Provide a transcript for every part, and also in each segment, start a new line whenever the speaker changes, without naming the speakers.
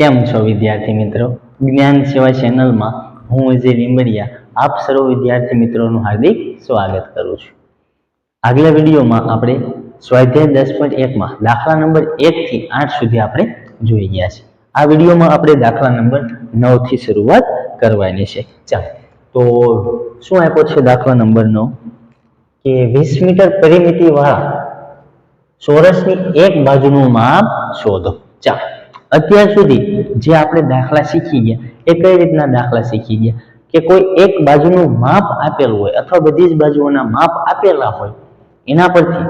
કેમ છો વિદ્યાર્થી મિત્રો? જ્ઞાન સેવા ચેનલમાં હું અજય લીંબડિયા, આપ સર્વ વિદ્યાર્થી મિત્રોનું હાર્દિક સ્વાગત કરું છું. આગલા વિડીયોમાં આપણે સ્વાધ્યાય દસ પોઈન્ટ એકમાં દાખલા નંબર એકથી આઠ સુધી આપણે જોઈ ગયા છે. આ વિડીયોમાં આપણે દાખલા નંબર નવથી શરૂઆત કરવાની છે. ચાલો. તો શું આપ્યો છે દાખલા નંબર નવ? કે વીસ મીટર પરિમિતિ વાળા ચોરસની એક બાજુનું માપ શોધો. ચાલો. અત્યાર સુધી જે આપણે દાખલા શીખી ગયા એ કઈ રીતના દાખલા શીખી ગયા? કે કોઈ એક બાજુનું માપ આપેલું હોય અથવા બધી જ બાજુઓના માપ આપેલા હોય, એના પરથી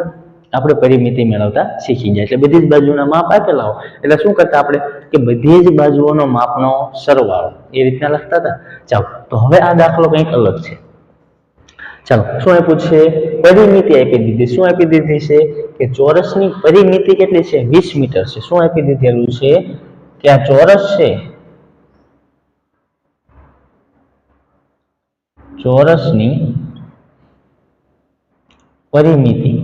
આપણે પરિમિતિ મેળવતા શીખી ગયા. એટલે બધી જ બાજુના માપ આપેલા હોય. એટલે શું કરતા આપણે? કે બધી જ બાજુઓનો માપનો સરવાળો એ રીતના લખતા હતા. ચાલો, તો હવે આ દાખલો કંઈક અલગ છે. ચાલો, શું આપ્યું છે? પરિમિતિ આપી દીધી. શું આપી દીધી છે? કે ચોરસની પરિમિતિ કેટલી છે? વીસ મીટર છે. શું આપી દીધેલું છે? કે આ ચોરસ છે? ચોરસની પરિમિતિ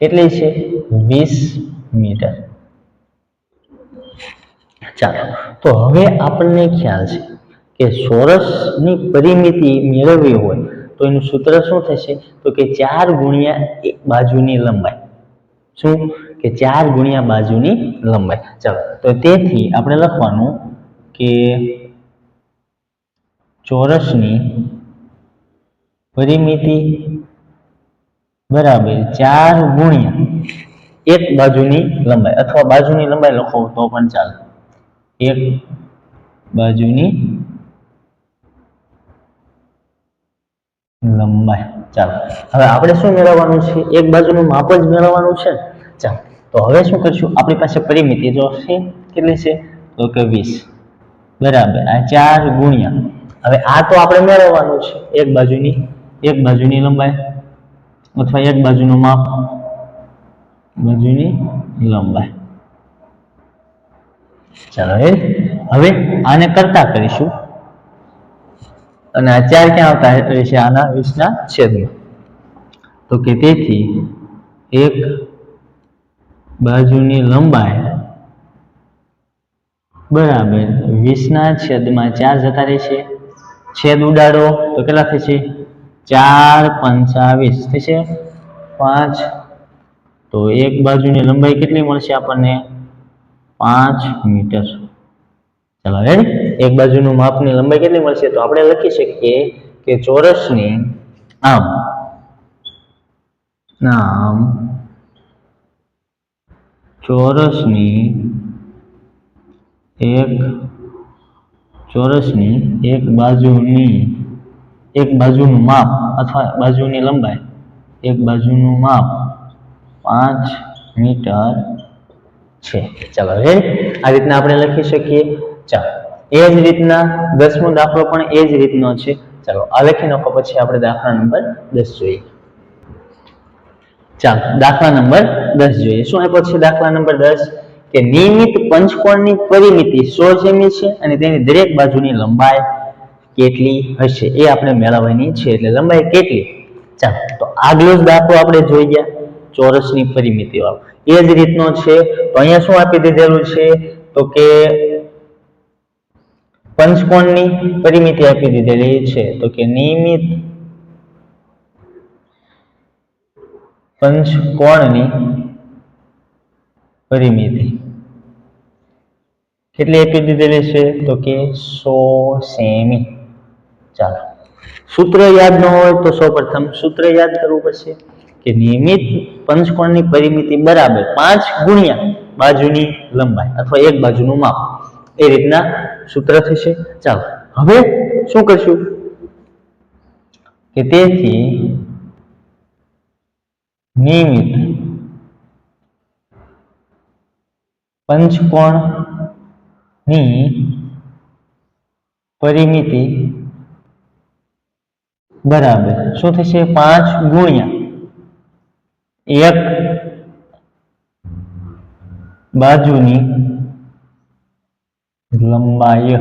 કેટલી છે? વીસ મીટર. ચાલો, તો હવે આપણને ખ્યાલ છે કે ચોરસની પરિમિતિ મેળવવી હોય તો એનું સૂત્ર શું થશે? તો કે ચાર ગુણ્યા એક બાજુની લંબાઈ. શું? કે ચાર ગુણ્યા બાજુની લંબાઈ. ચાલો, તો તેથી આપણે લખવાનું કે ચોરસની પરિમિતિ બરાબર ચાર ગુણ્યા એક બાજુની લંબાઈ. અથવા બાજુની લંબાઈ લખો તો પણ ચાલે. એક બાજુની લંબાઈ. ચાલો. હવે આપણે શું મેળવવાનું છે? એક બાજુનું માપ જ મેળવવાનું છે ચાલો. તો હવે શું કરશું? આપણી પાસે પરિમિતિ જો છે કેટલી છે? તો કે વીસ. બરાબર. આ ચાર ગુણ્યા. હવે આ તો આપણે મેળવવાનું છે. એક બાજુની એક બાજુની લંબાઈ અથવા એક બાજુનું માપ, બાજુની લંબાઈ. ચાલો હવે આને કરતા કરીશું. અને આ ચાર ક્યાં આવતા રહેશે આના વીસના છેદમાં? તો કે તેથી એક બાજુની લંબાઈ બરાબર વીસના છેદમાં ચાર જતા રહેશે. છેદ ઉડાડો તો કેટલા થશે? ચાર પંચાવીસ થશે. પાંચ. તો એક બાજુની લંબાઈ કેટલી મળશે આપણને? પાંચ મીટર. ચાલો રેડી એક બાજુનું માપની લંબાઈ કેટલી મળશે? તો આપણે લખી શકીએ કે ચોરસની આમ આમ, ચોરસની એક ચોરસની એક બાજુની, એક બાજુનું માપ અથવા બાજુની લંબાઈ, એક બાજુનું માપ પાંચ મીટર છે. ચાલો રેડી આ રીતના આપણે લખી શકીએ. ચાલો, એ જ રીતના દસમો દાખલો પણ એ જ રીતનો છે. ચાલો, આ લખી નાખો, પછી આપણે દાખલા નંબર દસ જોઈએ. ચાલો, દાખલા નંબર દસ જોઈએ. શું આપ્યો છે દાખલા નંબર દસ? કે નિયમિત પંચકોણની પરિમિતિ સો સેમી છે અને તેની દરેક બાજુની લંબાઈ કેટલી હશે? એ આપણે મેળવવાની છે, એટલે લંબાઈ કેટલી? ચાલો, તો આગલો જ દાખલો આપણે જોઈ ગયા, ચોરસની પરિમિતિ વાળો એ જ રીતનો છે, તો અહીંયા શું આપી દીધેલું છે? તો કે પંચકોણની પરિમિતિ આપી દીધેલી છે. તો કે નિયમિત પંચકોણની પરિમિતિ કેટલી આપી દીધેલી છે? તો કે સો સેમી. ચાલો. સૂત્ર યાદ ન હોય તો સૌપ્રથમ સૂત્ર યાદ કરવું પડશે કે નિયમિત પંચકોણની પરિમિતિ બરાબર પાંચ ગુણ્યા બાજુની લંબાઈ અથવા એક બાજુનું માપ. એ રીતના સૂત્ર થશે? ચાલો, હવે શું કરશું? કે તેથી નિયમિત પંચકોણની પરિમિતિ બરાબર શું થશે? પાંચ ગુણ્યા એક બાજુની લંબાઈ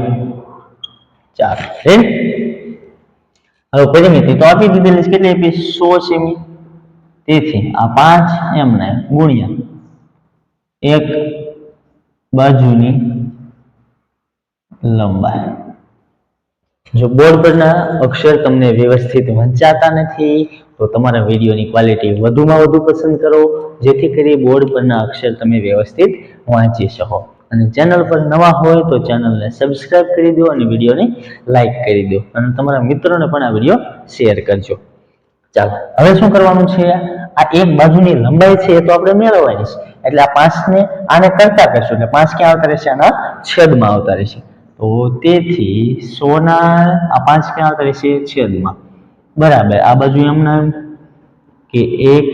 ચાર. હવે પરિમિતિ તો આપી દીધેલી કેટલી આપી? સો સેમી. તેથી આ પાંચ એમને ગુણ્યા. એક બાજુની લંબાઈ. જો બોર્ડ પરના અક્ષર તમને વ્યવસ્થિત વંચાતા નથી, તો તમારા વિડીયોની ક્વોલિટી વધુમાં વધુ પસંદ કરો. જેથી કરી બોર્ડ પરના અક્ષર તમે વ્યવસ્થિત વાંચી શકો. અને ચેનલ પર નવા હોય તો ચેનલને સબસ્ક્રાઇબ કરી દો અને વિડીયોને લાઇક કરી દો. અને તમારા મિત્રોને પણ આ વીડિયો શેર કરજો. ચાલો, હવે શું કરવાનું છે? આ એક બાજુની લંબાઈ છે એ તો આપણે મેળવવાની છે. એટલે આ પાંચને આને કરતા કરશું. એટલે પાંચ ક્યાં આવતા રહેશે? આના છેદમાં આવતા રહેશે. તો તેથી સોના, આ પાંચ ક્યાં આવતા રહેશે? છેદમાં. બરાબર. આ બાજુ એમના એમ કે એક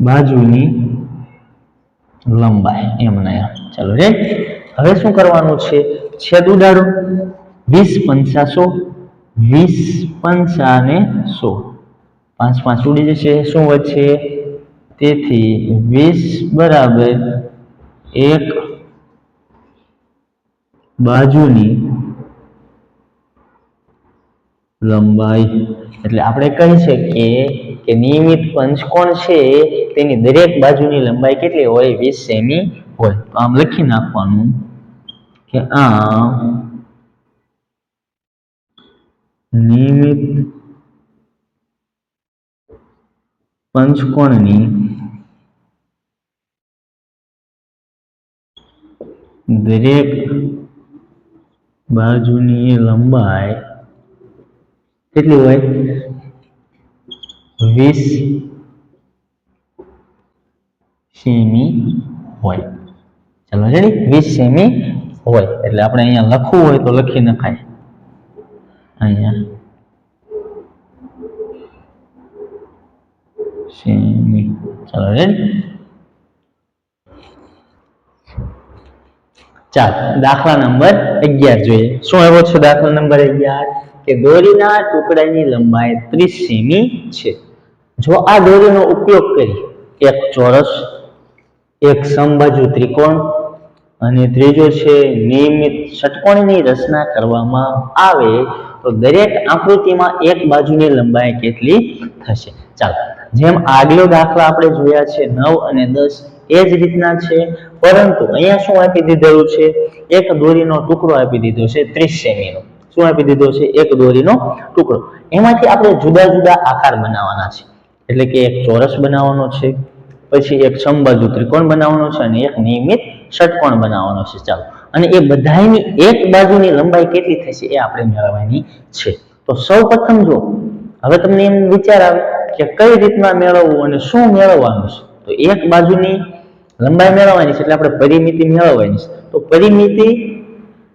બાજુની લંબાઈ એમને એમ. ચાલો રે હવે શું કરવાનું છે? છેદ ઉડાડો. વીસ પંચા સો વીસ પંચા ને સો. પાંચ પાંચ ઉડી જશે. શું વધશે? તેથી વીસ બરાબર એક બાજુની લંબાઈ. એટલે આપણે કહી શકીએ કે નિયમિત પંચકોણ છે તેની દરેક બાજુની લંબાઈ કેટલી હોય? વીસ સેમી હોય. તો આમ લખી નાખવાનું કે આમ નિયમિત પંચકોણની દરેક બાજુની લંબાઈ કેટલી હોય? વીસ સેમી હોય. ચાલો રેડી વીસ સેમી હોય. એટલે આપણે અહીંયા લખવું હોય તો લખી નખાય. અહીંયા. સેમી. ચાલો રેડી ચાલ, દાખલા નંબર અગિયાર જોઈએ. શું આવ્યો છે? દાખલા નંબર અગિયાર. કે દોરીના ટુકડાની લંબાઈ ત્રીસ સેમી છે. જો આ દોરીનો ઉપયોગ કરી એક ચોરસ, એક સમબાજુ ત્રિકોણ અને ત્રીજો છે નિયમિત ષટકોણની રચના કરવામાં આવે, તો દરેક આકૃતિમાં એક બાજુની લંબાઈ કેટલી થશે? ચાલો, જેમ આગલો દાખલો આપણે જોયા છે, નવ અને દસ, એ જ રીતના છે. પરંતુ અહીંયા શું આપી દીધેલું છે? એક દોરીનો ટુકડો આપી દીધો છે, ત્રીસ સેમીનો. શું આપી દીધો છે? એક દોરીનો ટુકડો. એમાંથી આપણે જુદા જુદા આકાર બનાવવાના છે. એટલે કે એક ચોરસ બનાવવાનો છે, પછી એક સમબાજુ ત્રિકોણ બનાવવાનો છે અને એક નિયમિત ષટકોણ બનાવવાનો છે. ચાલો. અને એ બધાની એક બાજુની લંબાઈ કેટલી થશે એ આપણે મેળવવાની છે. તો સૌ પ્રથમ જો, હવે તમને એમ વિચાર આવે કે કઈ રીતના મેળવવું અને શું મેળવવાનું છે? તો એક બાજુની લંબાઈ મેળવવાની છે એટલે આપણે પરિમિતિ મેળવવાની છે. તો પરિમિતિ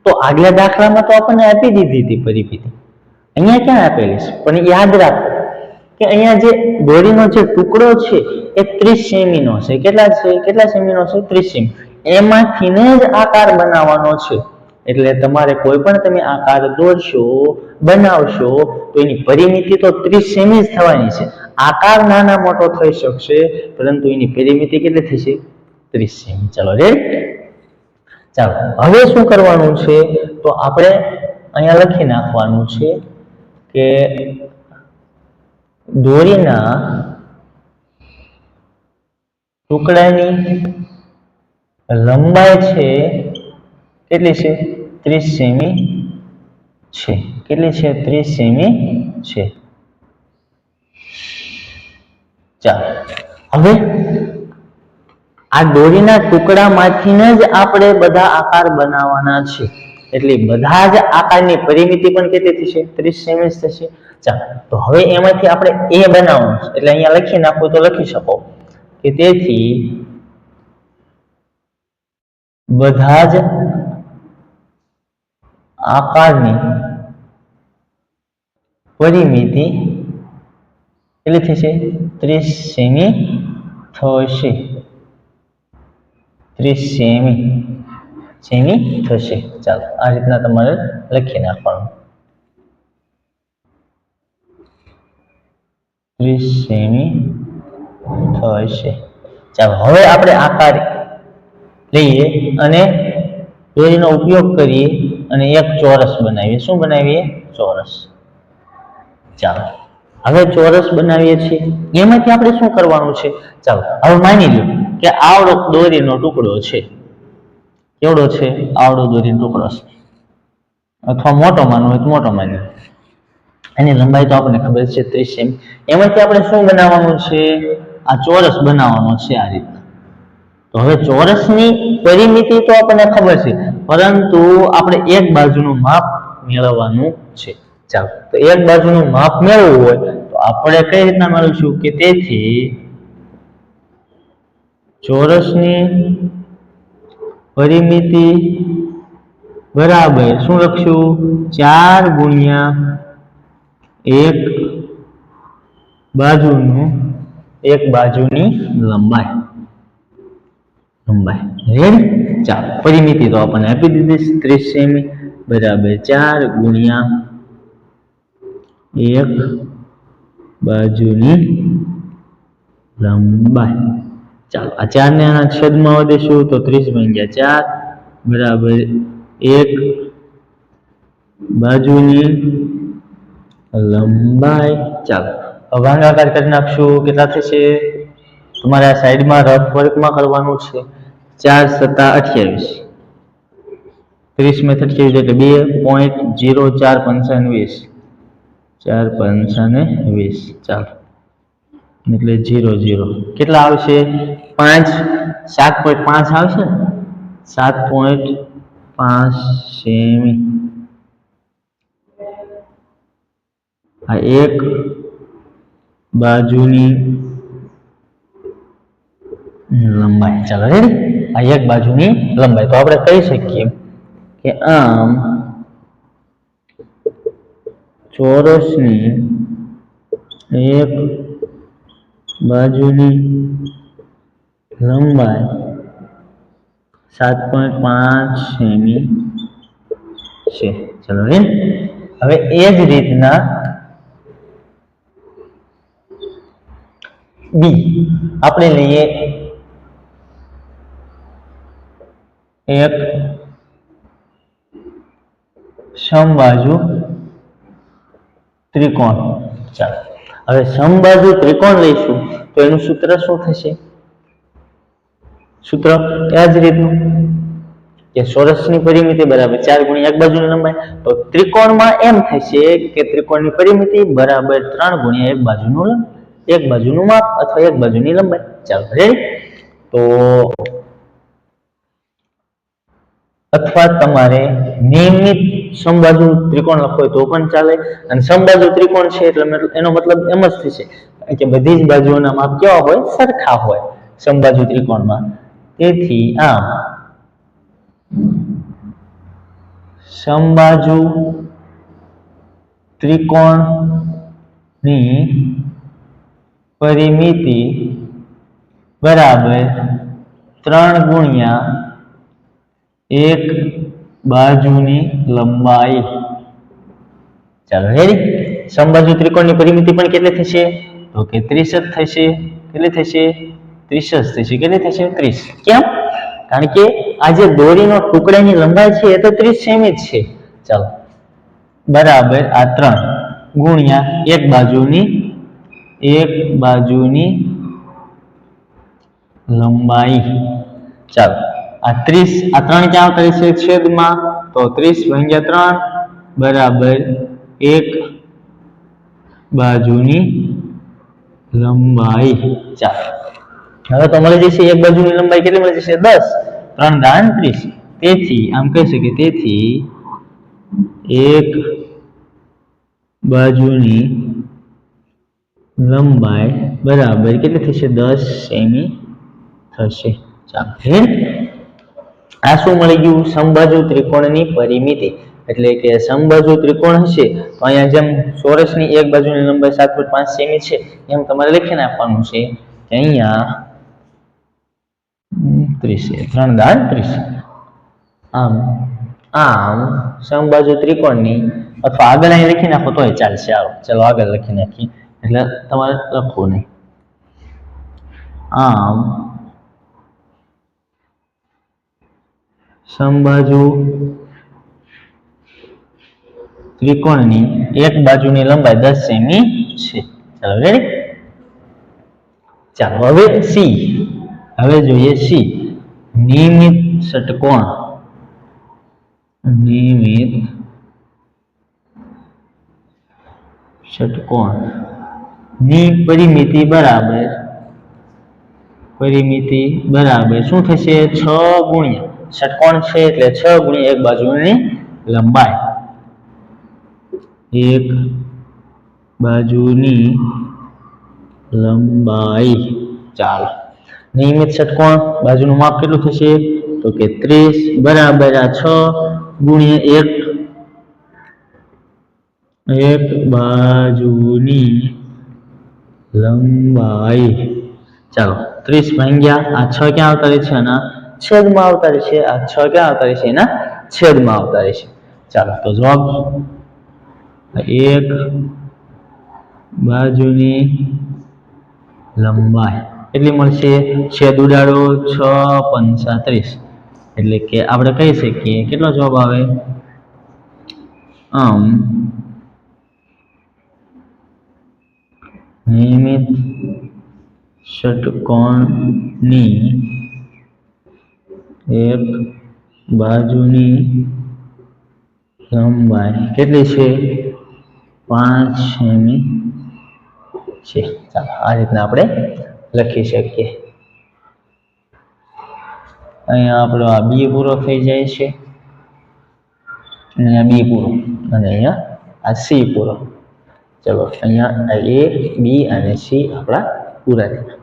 તો આગલા દાખલામાં તો આપણને આપી દીધી હતી પરિમિતિ. અહીંયા ક્યાં આપેલી છે? પણ યાદ રાખો કે અહીંયા જે દોરીનો જે ટુકડો છે એ ત્રીસ સેમીનો છે. કેટલા છે? કેટલા સેમીનો છે? ત્રીસ સેમી. એમાંથીને જ આકાર બનાવવાનો છે. એટલે તમારે કોઈ પણ તમે આકાર દોરશો, બનાવશો, તો એની પરિમિતિ તો ત્રીસ સેમી જ થવાની છે. આકાર નાના મોટો થઈ શકશે, પરંતુ એની પરિમિતિ કેટલી થશે? ત્રીસ સેમી. ચાલો રે ચાલો, હવે શું કરવાનું છે? તો આપણે અહીંયા લખી નાખવાનું છે કે દોરીના ટુકડાની લંબાઈ છે કેટલી છે? ત્રીસ સેમી છે. કેટલી છે? ત્રીસ સેમી છે. ચાલો. હવે આ દોરીના ટુકડામાંથી જ આપણે બધા આકાર બનાવવાના છે. એટલે બધા જ આકારની પરિમિતિ પણ કેટલી થશે? ત્રીસ સેમી થશે. ચાલો તો હવે એમાંથી આપણે એ બનાવવાનું છે. એટલે અહીંયા લખી નાખવું તો લખી શકો. કે તેથી બધા જ આકારની પરિમિતિ કેટલી થશે? ત્રીસ સેમી થશે. ત્રીસ સેમી. સેમી થશે. ચાલો, આ રીતના તમારે લખી નાખવાનું. ત્રીસ સેમી થશે ચાલો, હવે આપણે આકાર લઈએ અને દોરીનો ઉપયોગ કરીએ અને એક ચોરસ બનાવીએ. શું બનાવીએ? ચોરસ. ચાલો, હવે ચોરસ બનાવીએ છીએ. એમાંથી આપણે શું કરવાનું છે? ચાલો, હવે માની લો કે આવડો દોરીનો ટુકડો છે. કેવડો છે? આવડો દોરીનો ટુકડો છે. અથવા મોટો માનવો હોય તો મોટો માન્યો એની લંબાઈ તો આપણને ખબર છે ત્રીસ સેમી એમાંથી આપણે શું બનાવવાનું છે? આ ચોરસ બનાવવાનો છે આ રીતના. તો હવે ચોરસની પરિમિતિ તો આપણને ખબર છે, પરંતુ આપણે એક બાજુનું માપ મેળવવાનું છે. ચાલો, તો એક બાજુનું માપ મેળવવું હોય, તો આપણે કઈ રીતના મેળવીશું કે તેથી ચોરસની પરિમિતિ બરાબર શું લખશું? ચાર ગુણ્યા એક બાજુનું એક બાજુની લંબાઈ. લંબાઈ. રેડ ચાલો. પરિમિતિ તો આપણને આપી દીધી ત્રીસ સેમી બરાબર ચાર ગુણ્યા એક બાજુની લંબાઈ. ચાલો, આ ચારને આના છેદમાં વધીશું તો ત્રીસ ભાગ્યા ચાર બરાબર એક બાજુની લંબાઈ, ચાલો. હવે ભાગાકાર કરી નાખશું. કેટલા થશે? તમારે આ સાઈડમાં રફ વર્કમાં કરવાનું છે. ચાર સત્તા અઠ્યાવીસ. ત્રીસ મેં અઠ્યાવીસ એટલે બે પોઈન્ટ જીરો ચાર પંચાવન વીસ. ચાર પંચાને વીસ. ચાલો. એટલે જીરો જીરો કેટલા આવશે? પાંચ. સાત પોઈન્ટ પાંચ આવશે સાત પોઈન્ટ પાંચ સેમી. આ એક બાજુની લંબાઈ. ચાલો રેડી આ એક બાજુની લંબાઈ. તો આપણે કહી શકીએ કે આમ ચોરસની એક બાજુની લંબાઈ સાત પોઈન્ટ પાંચ સેમી છે. ચલો રેડ હવે એ જ રીતના બી. આપણે લઈએ એક સમબાજુ ત્રિકોણ. ચાલો. હવે સમબાજુ ત્રિકોણ લઈશું તો એનું સૂત્ર શું થશે? સૂત્ર એ જ રીતનું. કે ચોરસની પરિમિતિ બરાબર ચાર ગુણ્યા એક બાજુની લંબાઈ. તો ત્રિકોણમાં એમ થશે કે ત્રિકોણની પરિમિતિ બરાબર ત્રણ ગુણ્યા એક બાજુનું લંબ એક બાજુનું માપ અથવા એક બાજુની લંબાઈ. ચાલો તો અથવા તમારે નિયમિત સમબાજુ ત્રિકોણ લખો તો પણ ચાલે. અને સમબાજુ ત્રિકોણ છે એટલે એનો મતલબ એમ જ થશે. કે બધી જ બાજુઓના માપ કેવા હોય? સરખા હોય સમબાજુ ત્રિકોણમાં. તેથી આમ સમબાજુ ત્રિકોણની પરિમિતિ બરાબર ત્રણ ગુણ્યા એક બાજુની લંબાઈ. ચાલો હેરી સમબાજુ ત્રિકોણની પરિમિતિ પણ કેટલી થશે? તો કે ત્રીસ જ થશે. કેટલી થશે? ત્રીસ જ થશે. કેટલી થશે? ત્રીસ. કેમ? કારણ કે આ જે દોરીનો ટુકડાની લંબાઈ છે, એ તો ત્રીસ સેમી જ છે. ચાલો. બરાબર, આ ત્રણ ગુણ્યા એક બાજુની એક બાજુની લંબાઈ. ચાલો, આ ત્રીસ, આ ત્રણ ક્યાં આવતા છે છેદમાં. તો ત્રીસ ભાગ્યા ત્રણ બરાબર એક બાજુની લંબાઈ. ચાલો, હવે તો મળી જશે એક બાજુની લંબાઈ કેટલી મળી જશે? દસ. ત્રણ દાન ત્રીસ. તેથી, આમ કહી શકીએ, તેથી એક બાજુની લંબાઈ બરાબર કેટલી થશે? દસ સેમી થશે. ચાલો આ શું મળી ગયું? સમબાજુ ત્રિકોણની પરિમિતિ. એટલે કે સમબાજુ ત્રિકોણ હશે, તો અહીંયા જેમ ચોરસની એક બાજુની લંબાઈ સાત પોઈન્ટ પાંચ સેમી છે, એમ તમારે લખીને આપવાનું છે અહીંયા ત્રીસે. ત્રણ દાન ત્રીસ. આમ આમ સમબાજુ ત્રિકોણની, અથવા આગળ અહીં લખી નાખો તોય ચાલશે. આવો, ચાલો આગળ લખી નાખીએ. એટલે તમારે લખવું નહીં. આમ. સમબાજુ ત્રિકોણની એક બાજુની લંબાઈ દસ સેમી છે. ચાલો રેડી ચાલો, હવે સી હવે જોઈએ સી નિયમિત ષટકોણ. નિયમિત ષટકોણ. ની પરિમિતિ બરાબર. પરિમિતિ બરાબર. શું થશે? છ ગુણ્યા. ષટકોણ છે એટલે છ ગુણ્યા એક બાજુની લંબાઈ. એક બાજુની લંબાઈ. ચાલો. નિયમિત ષટકોણ બાજુનું માપ કેટલું થશે? તો કે ત્રીસ બરાબર આ છ ગુણ્યા એક. એક બાજુની લંબાઈ. ચાલો, ત્રીસ ભાંગ્યા, આ છ ક્યાં આવતા રહે છે? એના છેદમાં આવતા રહે છે. આ છ ક્યાં આવતા રહે છે? એના છેદમાં આવતા રહે છે. ચાલો, તો જવાબ એક બાજુની લંબાઈ. એટલી મળશે? છેદ ઉડાડો, છ, પંચા ત્રીસ. એટલે કે આપણે કહી શકીએ, કેટલો જવાબ આવે? આમ નિયમિત ષટકોણની એક બાજુની લંબાઈ કેટલી છે? પાંચ સેમી છે. ચાલો, આ રીતના આપણે લખી શકીએ. અહીંયા આપણો આ બી પૂરો થઈ જાય છે. અહીંયા બી પૂરો. અને અહીંયા આ સી પૂરો. ચલો અહીંયા એ બી અને સી આપણા પૂરા થયા.